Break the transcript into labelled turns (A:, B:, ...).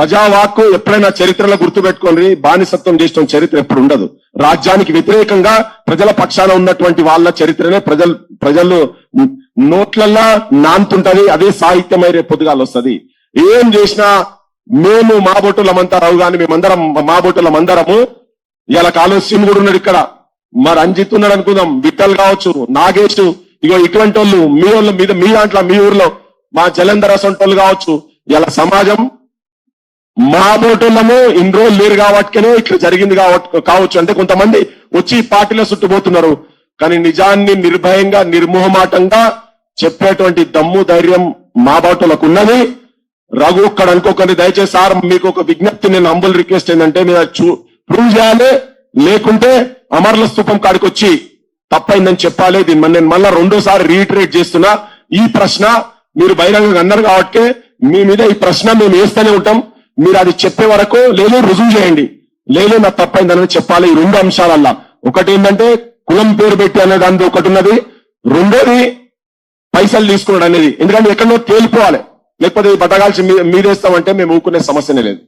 A: ప్రజావాక్కు ఎప్పుడైనా చరిత్రలో గుర్తుపెట్టుకొని బానిసత్వం చేసిన చరిత్ర ఎప్పుడు ఉండదు. రాజ్యానికి వ్యతిరేకంగా ప్రజల పక్షాన ఉన్నటువంటి వాళ్ళ చరిత్రనే ప్రజలు ప్రజలు నోట్లల్లా నాంతుంటది. అదే సాహిత్యమై రేపు పొద్దుగాలు ఏం చేసినా మేము మా బొట్టులమంతా రావు కానీ మేమందరం మా బొట్టులమందరము ఇలా కాలుష్యం కూడా ఉన్నాడు ఇక్కడ. మరి రంజిత్ ఉన్నాడు అనుకుందాం. విఠల్ కావచ్చు నాగేష్ ఇగో ఇటువంటి వాళ్ళు మీ వాళ్ళు మీద మీ దాంట్లో మీ ఊర్లో మా జలంధర సొంటోళ్ళు కావచ్చు. ఇలా సమాజం మా బోటోళ్ళము ఇన్ని రోజులు లేరు కాబట్టికనే ఇట్లా జరిగింది కాబట్టి కావచ్చు. అంటే కొంతమంది వచ్చి పార్టీలో చుట్టుపోతున్నారు కానీ నిజాన్ని నిర్భయంగా నిర్మోహమాటంగా చెప్పేటువంటి దమ్ము ధైర్యం మా బాటోళ్ళకు ఉన్నది. రఘు ఇక్కడ అనుకోకండి. దయచేసి సార్ మీకు ఒక విజ్ఞప్తి నేను అంబుల్ రిక్వెస్ట్ ఏంటంటే మీరు ప్రూవ్ చేయాలి. లేకుంటే అమర్ల స్థూపం కాడికి వచ్చి తప్పైందని చెప్పాలి. దీన్ని నేను మళ్ళా రెండోసారి రీటరేట్ చేస్తున్నా. ఈ ప్రశ్న మీరు బహిరంగంగా అన్నారు కాబట్టి మీ మీద ఈ ప్రశ్న మేము వేస్తూనే ఉంటాం. మీరు అది చెప్పే వరకు లేదు రుజువు చేయండి. లేదు నా తప్పైందని చెప్పాలి ఈ రెండు అంశాలల్లా. ఒకటి ఏంటంటే కులం పేరు పెట్టి అనే దానిది ఒకటి ఉన్నది. రెండోది పైసలు తీసుకున్నాడు అనేది. ఎందుకంటే ఎక్కడో తేలిపోవాలి. లేకపోతే ఈ బతకాల్సి మీ- మీదేస్తామంటే మేము ఊరుకునే సమస్యనే లేదు.